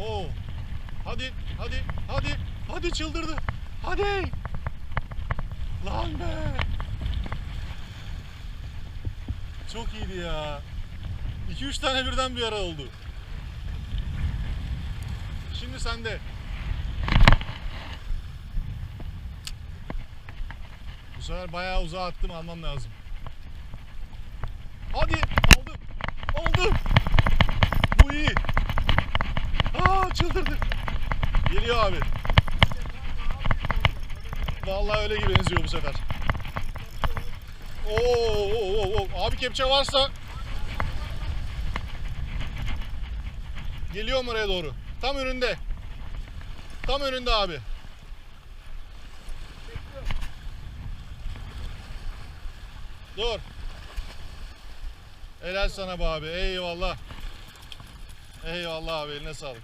Oo. Hadi, hadi, hadi. Hadi çıldırdı. Hadi. Lan be. Çok iyiydi ya. 2-3 tane birden bir ara oldu. Şimdi sende. Bu sefer bayağı uzağa attım almam lazım. Hadi Aa çıldırdı. Geliyor abi. Vallahi öyle gibi benziyor bu sefer. Oo, oo, oo, oo. Abi kepçe varsa Geliyorum oraya doğru. Tam önünde. Tam önünde abi. Dur. Helal sana be abi. Eyvallah. Eyvallah abi eline sağlık.